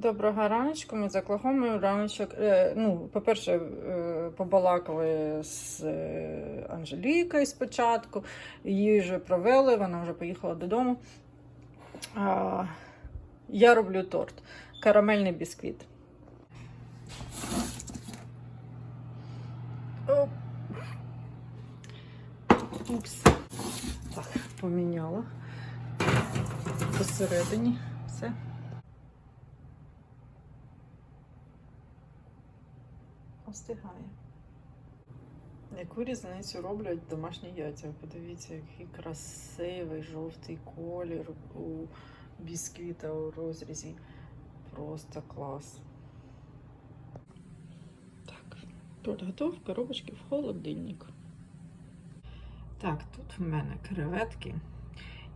Доброго раночку, ми з Оклахомою. Раночок, е, ну, по-перше, е, побалакали з е, Анжелікою спочатку. Її вже провели, вона вже поїхала додому. Я роблю торт. Карамельний бісквіт. Упс. Так, поміняла. Посередині все. Остигає. Яку різницю роблять домашні яйця? Подивіться, який красивий жовтий колір у бісквіта у розрізі. Просто клас. Так, готов, коробочки в холодильник. Так, тут в мене креветки,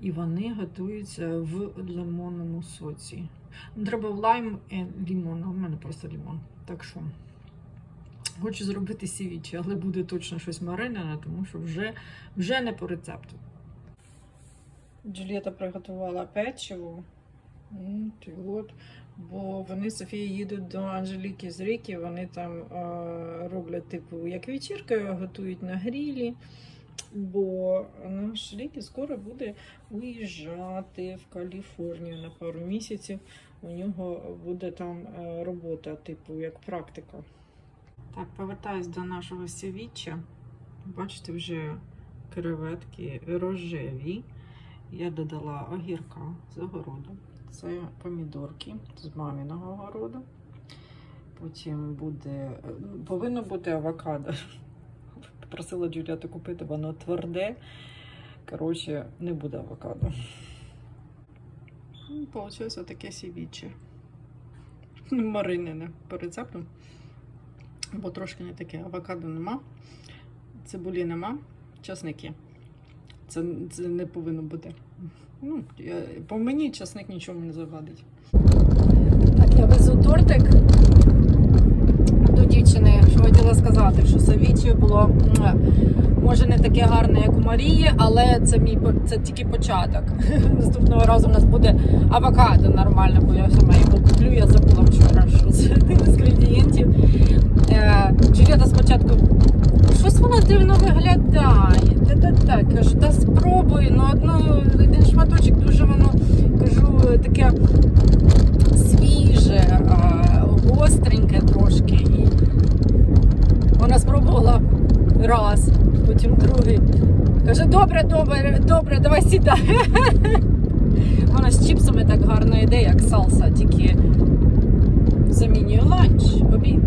і вони готуються в лимонному соці. Треба в лайм і лімон, а в мене просто лімон. Так що. Хочу зробити сівічі, але буде точно щось маринене, тому що вже, вже не по рецепту. Джулієта приготувала печиво. От. Бо вони з Софією їдуть до Анжеліки з Ріки, вони там е, роблять, типу, як вечірка, готують на грілі. Бо наш Рікі скоро буде виїжджати в Каліфорнію на пару місяців. У нього буде там е, робота, типу, як практика. Так, повертаюсь до нашого сівіччя. Бачите, вже креветки рожеві. Я додала огірка з огороду. Це помідорки з маминого городу. Потім буде. Повинно бути авокадо. Попросила Джуліату купити, воно тверде. Коротше, не буде авокадо. Ну, Получилось отаке сівіччя. Маринене по рецепту бо трошки не таке. Авокадо нема, цибулі нема, часники. Це, це не повинно бути. Ну, я, по мені часник нічому не завадить. Так, я везу тортик до дівчини, хотіла сказати, що савічі було може не таке гарне, як у Марії, але це мій це тільки початок. Наступного разу у нас буде авокадо нормально, бо я сама його куплю, я забула вчора, що це один з інгредієнтів. Е, Джуліата спочатку щось воно дивно виглядає. Та та так, кажу, та спробуй, ну одну один шматочок дуже воно кажу, таке свіже, гостреньке трошки. Вона спробувала раз, потім другий. Каже, добре, добре, добре, давай сідай. Вона з чіпсами так гарно йде, як салса, тільки замінює ланч, обід.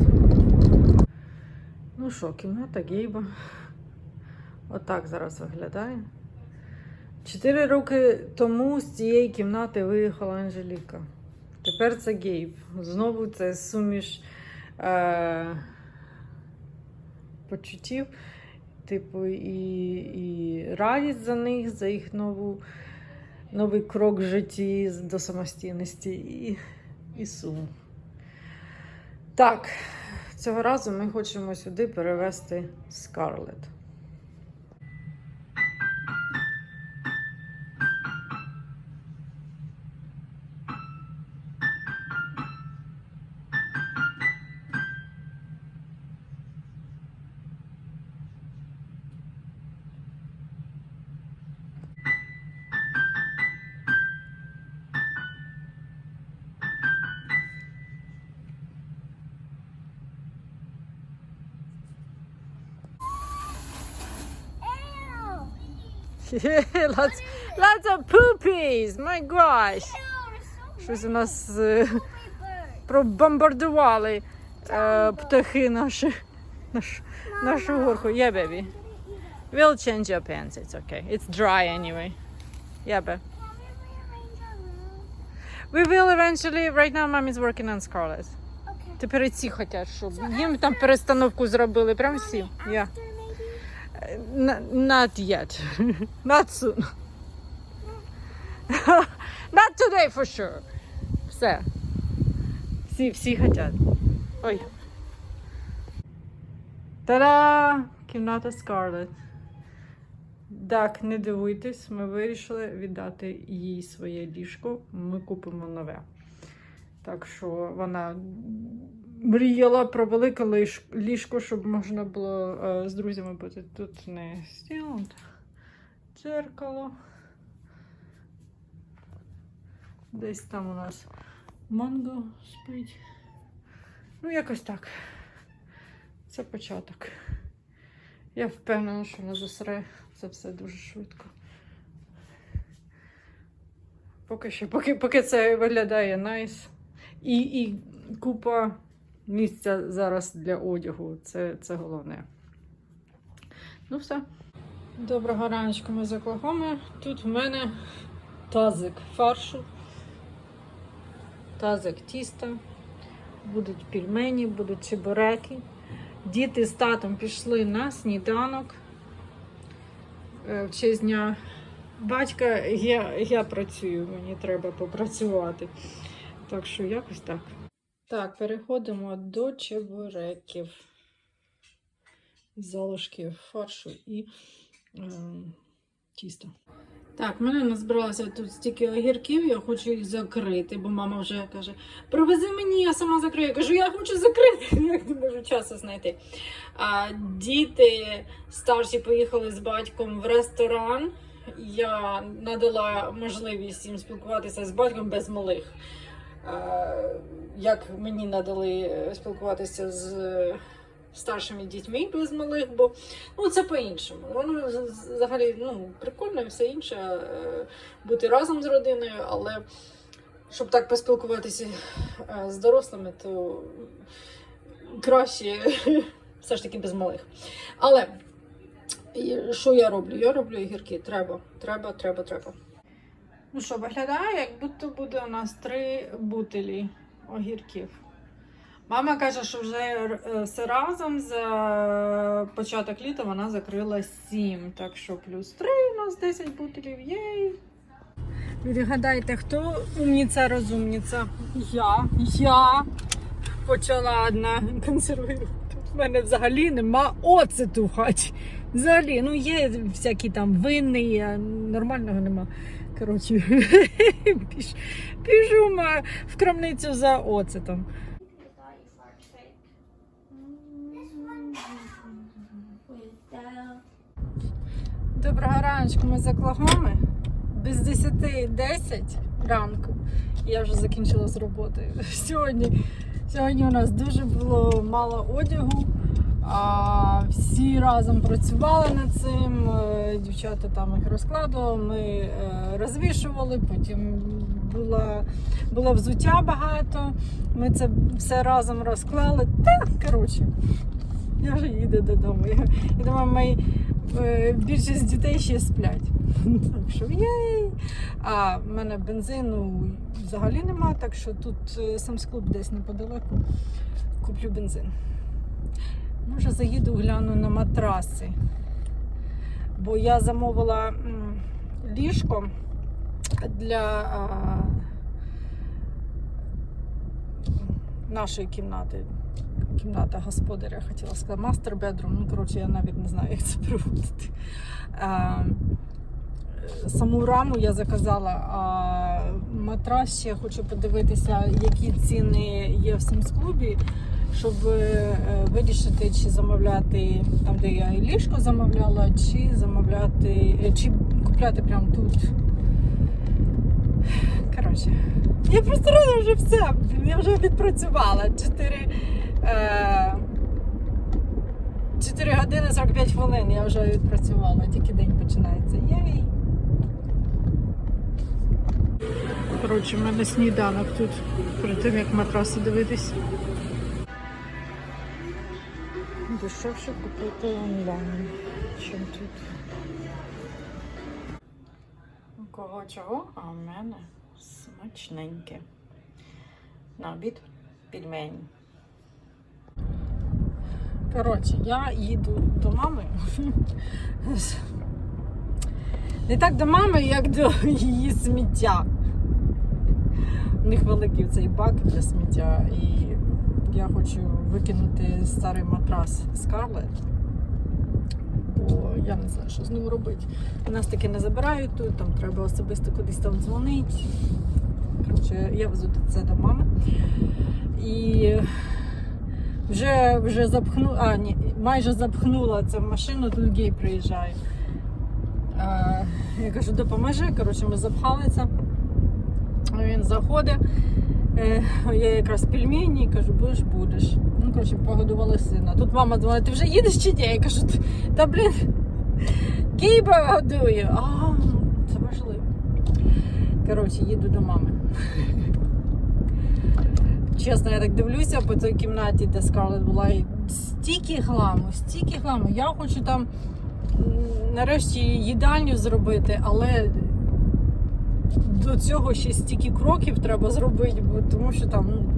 Ну що, кімната Гейба. Отак зараз виглядає. Чотири роки тому з цієї кімнати виїхала Анжеліка. Тепер це Гейб. Знову це суміш е- почуттів. Типу, і, і радість за них, за їх нову, новий крок в житті до самостійності і, і сум. Так, цього разу ми хочемо сюди перевезти Скарлет. lots, lots of poopies! My gosh! Щось у нас е, пробомбардували е, птахи наші, наш, нашу горку. Yeah, baby. We'll change your pants. It's okay. It's dry anyway. Yeah, babe. We will eventually. Right now, mom is working on Scarlet. Тепер ці хочуть, щоб їм там перестановку зробили. Прям всі. Yeah. Not yet. not soon. not today for sure. Все. Всі, всі хотять. Ой. Та-да! Кімната Scarlett. Так, не дивуйтесь, ми вирішили віддати їй своє ліжко. Ми купимо нове. Так що вона мріяла про велике ліжко, щоб можна було е, з друзями бути. Тут не стіл, дзеркало. Десь там у нас манго спить. Ну, якось так. Це початок. Я впевнена, що на засре це все дуже швидко. Поки що, поки, поки це виглядає найс. І, і купа місця зараз для одягу. Це, це головне. Ну, все. Доброго раночку, ми з Оклахоми. Тут в мене тазик фаршу, тазик тіста, будуть пельмені, будуть чебуреки. Діти з татом пішли на сніданок е, в честь дня батька. Я, я працюю, мені треба попрацювати. Так що якось так. Так, переходимо до чебуреків. Залишки фаршу і е, тіста. Так, в мене назбиралося тут стільки огірків, я хочу їх закрити, бо мама вже каже: привези мені, я сама закрию. Я кажу, я хочу закрити, як не можу часу знайти. А діти старші поїхали з батьком в ресторан. Я надала можливість їм спілкуватися з батьком без малих. Як мені надали е, спілкуватися з е, старшими дітьми без малих, бо ну, це по-іншому. Воно взагалі ну, прикольно все інше е, бути разом з родиною, але щоб так поспілкуватися з дорослими, то краще все ж таки без малих. Але що я роблю? Я роблю гірки. Треба, треба, треба, треба. Ну що, виглядає, як будто буде у нас три бутилі огірків. Мама каже, що вже е, все разом за початок літа вона закрила сім. Так що плюс три у нас 10 бутилів. Єй! Відгадайте, хто умніця розумніця? Я. Я почала одна консервувати. У мене взагалі нема оцету в хаті. Взагалі, ну є всякі там винні, нормального нема. Коротше, біжу в крамницю за оцетом. Доброго раночку, ми з Оклахоми. Без 10 10 ранку. Я вже закінчила з роботи. Сьогодні, сьогодні у нас дуже було мало одягу. Всі разом працювали над цим. е, Дівчата там їх розкладували, ми е, розвішували, потім була, було взуття багато. Ми це все разом розклали. Та, коротше, я вже їду додому. Я, я думаю, мої е, більшість дітей ще сплять. Так що єй! А в мене бензину взагалі нема, так що тут е, Самс-клуб десь неподалеку. Куплю бензин. Може, заїду гляну на матраси. Бо я замовила ліжко для нашої кімнати. Кімната господаря, хотіла сказати, мастер бедрум. Ну, коротше, я навіть не знаю, як це переводити. А, саму раму я заказала, а матрас ще хочу подивитися, які ціни є в Сімс-клубі, щоб е, вирішити, чи замовляти там, де я і ліжко замовляла, чи замовляти, е, чи купляти прямо тут. Коротше, я просто рада вже все. Я вже відпрацювала 4, е, 4 години 45 хвилин. Я вже відпрацювала, тільки день починається. Єй! Коротше, в мене сніданок тут, перед тим як матраси дивитись. Дешевше купити онлайн, чим тут. У кого чого, а в мене смачненьке. На обід пельмені. Коротше, я їду до мами. Не так до мами, як до її сміття. У них великий цей бак для сміття, і я хочу викинути старий матрас Scarlett, бо я не знаю, що з ним робити. Нас таке не забирають тут, там треба особисто кудись там дзвонити. Коротше, я везу це до мами. І вже, вже запхнула, а, ні, майже запхнула це машину, тут гей приїжджає. Я кажу, допоможи. Коротше, ми запхали це. Він заходить. Е, Я якраз пельмені, кажу, будеш, будеш. Ну, коротше, погодували сина. Тут мама дзвонить, ти вже їдеш чи ні? Я кажу, та блін, Гейба годує. А, це важливо. Коротше, їду до мами. Чесно, я так дивлюся по той кімнаті, де Скарлет була, і стільки хламу, стільки хламу. Я хочу там нарешті їдальню зробити, але до цього ще стільки кроків треба зробити, бо тому що там, ну.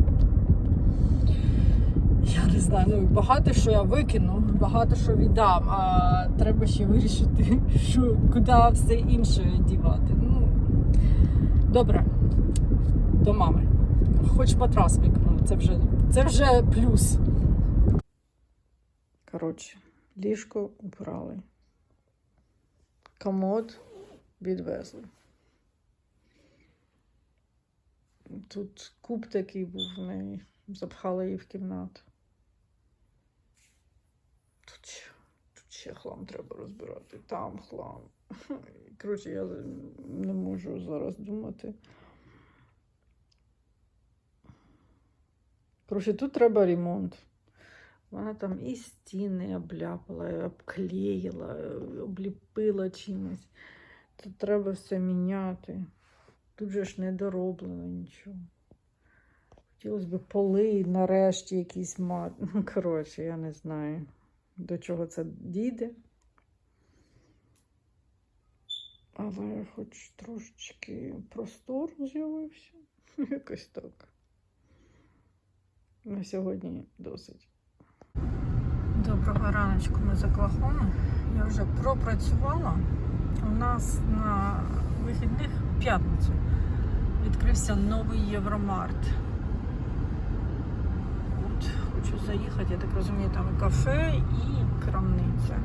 Я не знаю, ну багато що я викину, багато що віддам, а треба ще вирішити, що куди все інше дівати. Ну, добре, до мами. Хоч матрас викину, це вже, це вже плюс. Коротше, ліжко убрали. Комод відвезли. Тут куб такий був в неї. Запхали її в кімнату. Тут, ще- тут ще хлам треба розбирати, там хлам. Коротше, я не можу зараз думати. Коротше, тут треба ремонт. Вона там і стіни обляпала, обклеїла, обліпила чимось. Тут треба все міняти. Тут же ж не дороблено нічого. Хотілося б поли нарешті якісь мати. Ну, коротше, я не знаю, до чого це дійде. Але хоч трошечки простор з'явився. Якось так. На сьогодні досить. Доброго раночку ми з Оклахоми. Я вже пропрацювала. У нас на вихідних п'ятницю відкрився новий Євромарт. От, хочу заїхати, я так розумію, там кафе і крамниця.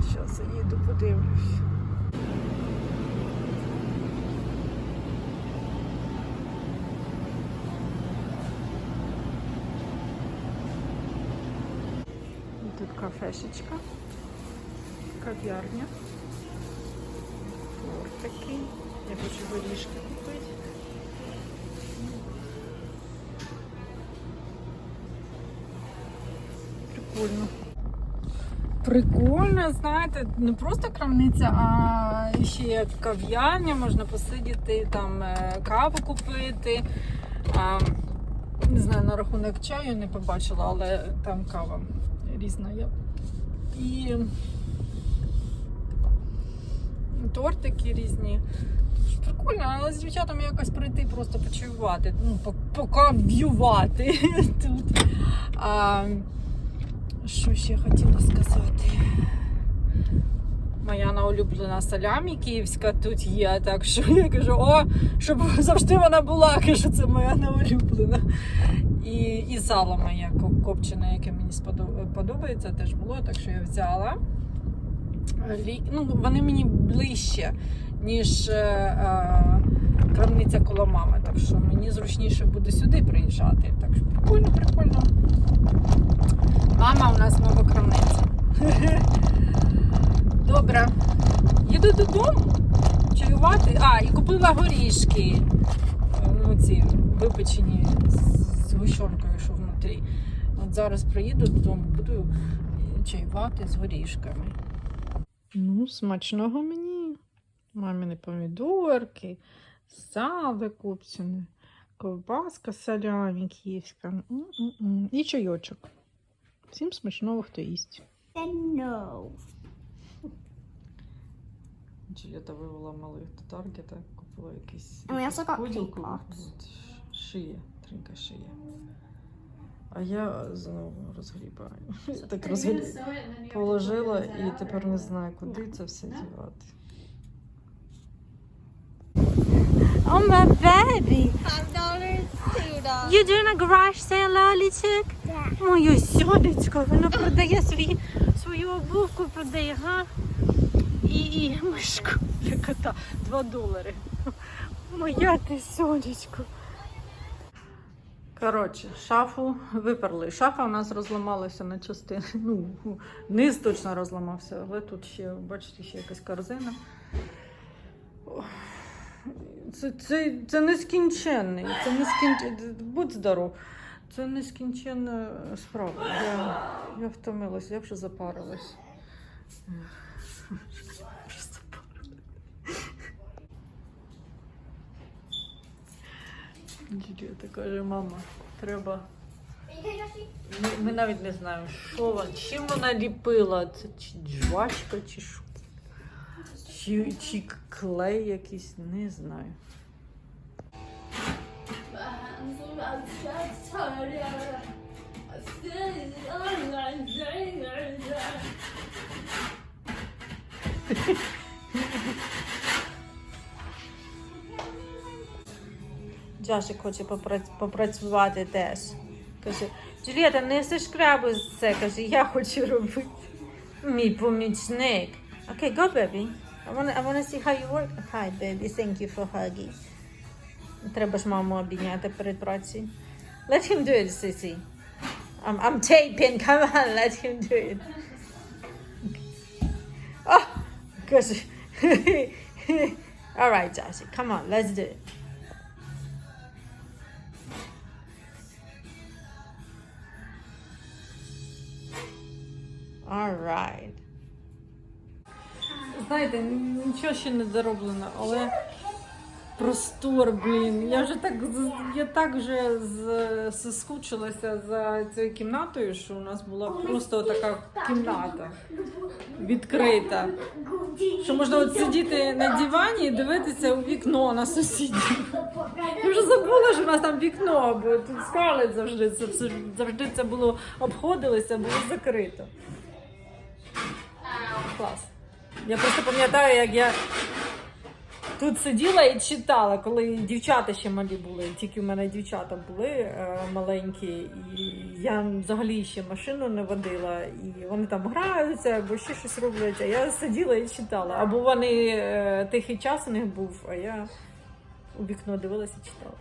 Зараз заїду, подивлюсь. Тут кафешечка, кав'ярня. Такий. Я хочу горішки купити. Прикольно. Прикольно, знаєте, не просто крамниця, а ще як кав'ярня, можна посидіти, там е, каву купити. А, не знаю, на рахунок чаю не побачила, але там кава різна є. І тортики різні. Прикольно, але з дівчатами якось прийти, просто почаювати, ну, по- покав'ювати тут. А, що ще хотіла сказати? Моя улюблена салямі київська тут є, так що я кажу, о, щоб завжди вона була, кажу, це моя улюблена. І, і сало моє копчене, яке мені сподо- подобається, теж було, так що я взяла. Лі- Ну, вони мені ближче, ніж е, е, крамниця коло мами. Так що мені зручніше буде сюди приїжджати. Так що прикольно, прикольно. Мама у нас нова крамниця. Добре. Їду додому чаювати. А, і купила горішки. Ну, ці випечені з гущонкою, що внутрі. От зараз приїду додому, буду чаювати з горішками. Ну, смачного мені. Маміни помідорки, сало копчене, ковбаска салямі київська. І чайочок. Всім смачного, хто їсть. No. Джуліта вивела малих до Таргета, купила якийсь поділку. Шиє, тринка шиє. А я знову розгрібаю. Так розгріб... положила і тепер не знаю, куди це все дівати. Oh my baby, Five dollars, two dollars. you doing a garage sale, Лалічик? Yeah. Моє сьодечко, воно продає свої, свою обувку продає, га? І, і мишку для кота. Два долари. Моя ти сонечко. Коротше, шафу виперли. Шафа у нас розламалася на частини. Ну, низ точно розламався, але тут ще, бачите, ще якась корзина. Це, це, це нескінченний. Це нескінченний. Будь здоров. Це нескінченна справа. Я, я втомилась, я. Вже запарилась. Джуліта каже, мама, треба. Ми, ми навіть не знаємо, що вона, чим вона ліпила. Це чи жвачка, чи що. Чи, чи клей якийсь, не знаю. Джашик хоче попрацювати теж. Каже, Джулієта, не зашкрабуй це, каже, я хочу робити. Мій помічник. Okay, go, baby. I wanna, I wanna see how you work. Hi, baby. Thank you for hugging. Треба ж маму обійняти перед працею. Let him do it, Sissy. I'm, I'm taping. Come on, let him do it. Oh, because... All right, Josie. Come on, let's do it. Alright. Знаєте, нічого ще не дороблено, але простор, блін. Я вже так я так вже соскучилася за цією кімнатою, що у нас була просто така кімната відкрита. Що можна от сидіти на дивані і дивитися у вікно на сусідів. Я вже забула, що у нас там вікно, бо тут скалить завжди це завжди це було обходилося, було закрито. Клас. Я просто пам'ятаю, як я тут сиділа і читала, коли дівчата ще малі були. Тільки в мене дівчата були е, маленькі, і я взагалі ще машину не водила, і вони там граються або ще щось роблять. А я сиділа і читала. Або вони е, тихий час у них був, а я у вікно дивилася і читала.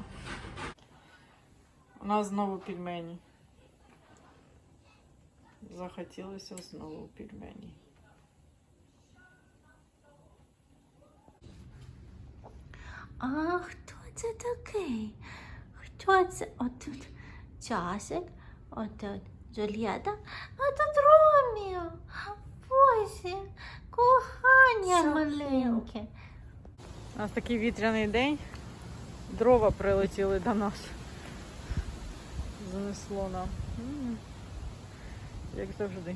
У нас знову пельмені. Захотілося знову пельмені. А хто це такий? Хто це? Отут часик, отут Джульєта, а тут Роміо. Боже, кохання маленьке. У нас такий вітряний день. Дрова прилетіли до нас. Занесло нам. Як завжди.